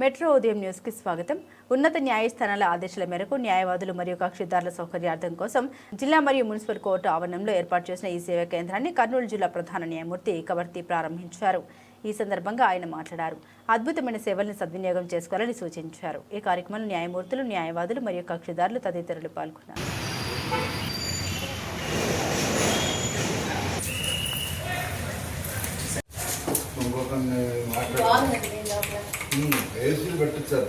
Metro ఉదయం న్యూస్కి స్వాగతం. ఉన్నత న్యాయస్థానాల ఆదేశాల మేరకు న్యాయవాదులు మరియు కక్షిదారుల సౌకర్యార్థం కోసం జిల్లా మరియు మున్సిపల్ కోర్టు ఆవరణంలో ఏర్పాటు చేసిన ఈ సేవా కేంద్రాన్ని కర్నూలు జిల్లా ప్రధాన న్యాయమూర్తి కవర్తి ప్రారంభించారు. ఈ సందర్భంగా ఆయన మాట్లాడారు. అద్భుతమైన సేవల్ని సద్వినియోగం చేసుకోవాలని సూచించారు. ఈ కార్యక్రమంలో న్యాయమూర్తులు న్యాయవాదులు మరియు కక్షిదారులు తదితరులు పాల్గొన్నారు. ఇంకొకరిని ఏసీలు పెట్టించారు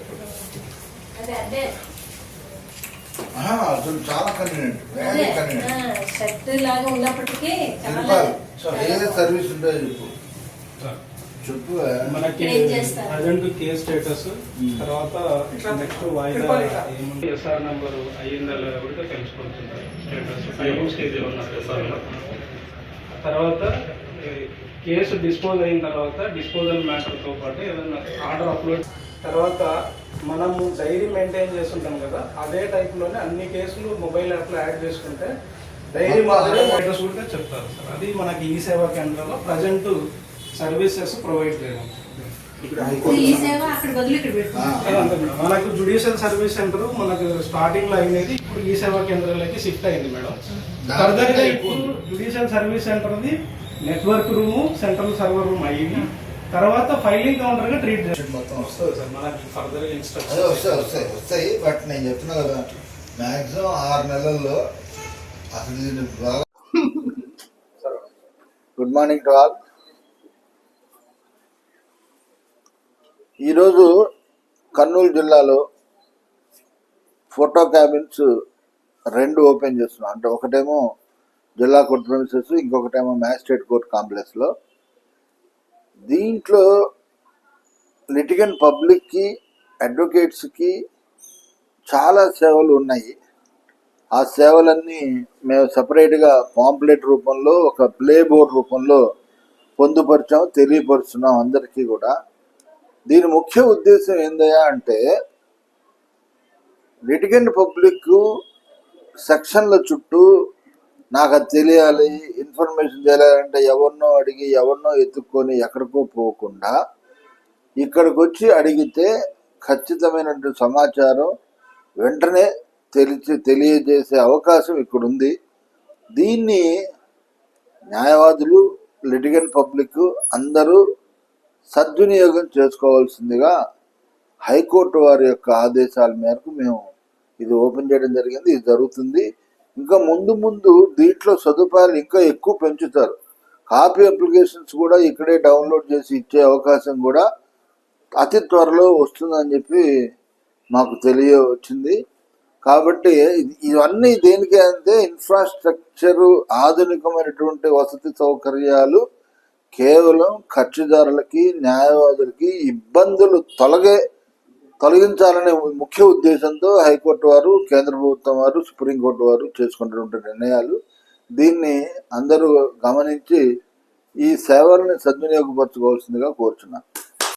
అసలు చాలా కన్వీనియంట్ వెరీ కన్వీనియంట్ షర్ట్ లాగా ఉన్నప్పటికీ చాలా చెప్పాలి సో ఏ సర్వీస్ ఉంటే చెప్పు. చెప్పు మనకి? ప్రజెంట్ కేస్ స్టేటస్ తర్వాత నెక్స్ట్ వాయిదా ఏముంది? ఎస్ఆర్ నంబర్ అయ్యిందా లేదా కూడా తెలుసుకుంటుంది స్టేటస్ ఫైలింగ్ స్టేజ్లో ఉన్నారు ఎస్ఆర్ తర్వాత కేసు డిస్పోజ్ అయిన తర్వాత డిస్పోజల్ మ్యాటర్తో పాటు ఏదైనా ఆర్డర్ అప్లోడ్ తర్వాత మనము డైరీ మెయింటైన్ చేస్తుంటాం కదా అదే టైప్లోనే అన్ని కేసులు మొబైల్ యాప్లో యాడ్ చేసుకుంటే డైరీ మాదిరి స్టేటస్ కూడా చెప్తారు సార్. అది మనకి ఈ సేవా కేంద్రంలో ప్రజెంట్ సర్వీసెస్ ప్రొవైడ్ చేయడం. ఇప్పుడు ఈ సేవ అక్కడ బదులు ఇక్కడ పెట్టుకుంటాం మనకు జుడిషియల్ సర్వీస్ సెంటర్ మనకు స్టార్టింగ్లో అయినది ఇప్పుడు ఈ సేవా కేంద్రాలకి షిఫ్ట్ అయింది మేడం. ఫర్దర్గా ఇప్పుడు judicial service centre the network room central server room అయ్యింది. తర్వాత ఫైలింగ్ కౌంటర్గా ట్రీట్ మొత్తం వస్తుంది సార్. మనకి ఫర్దర్ అదే ఇన్స్ట్రక్షన్ వస్తాయి వస్తాయి వస్తాయి. బట్ నేను చెప్తున్నా కదా మ్యాక్సిమం ఆరు నెలల్లో అసలు దీన్ని బాగా గుడ్ మార్నింగ్ టు ఆల్ ఈరోజు కర్నూలు జిల్లాలో ఫోటో క్యాబిన్స్ రెండు ఓపెన్ చేస్తున్నాం. అంటే ఒకటేమో జిల్లా కోర్టు ప్రెమిసెస్ ఇంకొకటేమో మ్యాజిస్ట్రేట్ కోర్ట్ కాంప్లెక్స్లో. దీంట్లో లిటిగన్ పబ్లిక్కి అడ్వకేట్స్కి చాలా సేవలు ఉన్నాయి. ఆ సేవలన్నీ మేము సపరేట్గా పాంప్లెట్ రూపంలో ఒక ప్లే బోర్డ్ రూపంలో పొందుపరిచాం తెలియపరుస్తున్నాం అందరికీ కూడా. దీని ముఖ్య ఉద్దేశం ఏందయ్యా అంటే లిటిగన్ పబ్లిక్ సెక్షన్ల చుట్టూ నాకు అది తెలియాలి ఇన్ఫర్మేషన్ తెలియాలంటే ఎవరినో అడిగి ఎవరినో ఎత్తుక్కొని ఎక్కడికో పోకుండా ఇక్కడికి వచ్చి అడిగితే ఖచ్చితమైనటువంటి సమాచారం వెంటనే తెలిసి తెలియజేసే అవకాశం ఇక్కడ ఉంది దీన్ని న్యాయవాదులు లిటిగన్ పబ్లిక్ అందరూ సద్వినియోగం చేసుకోవాల్సిందిగా హైకోర్టు వారి యొక్క ఆదేశాల మేరకు మేము ఇది ఓపెన్ చేయడం జరిగింది. ఇది జరుగుతుంది. ఇంకా ముందు ముందు దీంట్లో సదుపాయాలు ఇంకా ఎక్కువ పెంచుతారు. కాపీ అప్లికేషన్స్ కూడా ఇక్కడే డౌన్లోడ్ చేసి ఇచ్చే అవకాశం కూడా అతి త్వరలో వస్తుందని చెప్పి మాకు తెలియ వచ్చింది కాబట్టి ఇవన్నీ దేనికి అంటే ఇన్ఫ్రాస్ట్రక్చరు ఆధునికమైనటువంటి వసతి సౌకర్యాలు కేవలం ఖర్చుదారులకి న్యాయవాదులకి ఇబ్బందులు తొలగే తొలగించాలనే ముఖ్య ఉద్దేశంతో హైకోర్టు వారు కేంద్ర ప్రభుత్వం వారు సుప్రీంకోర్టు వారు చేసుకుంటున్న నిర్ణయాలు. దీన్ని అందరూ గమనించి ఈ సేవల్ని సద్వినియోగపరచుకోవాల్సిందిగా కోరుచున్నాను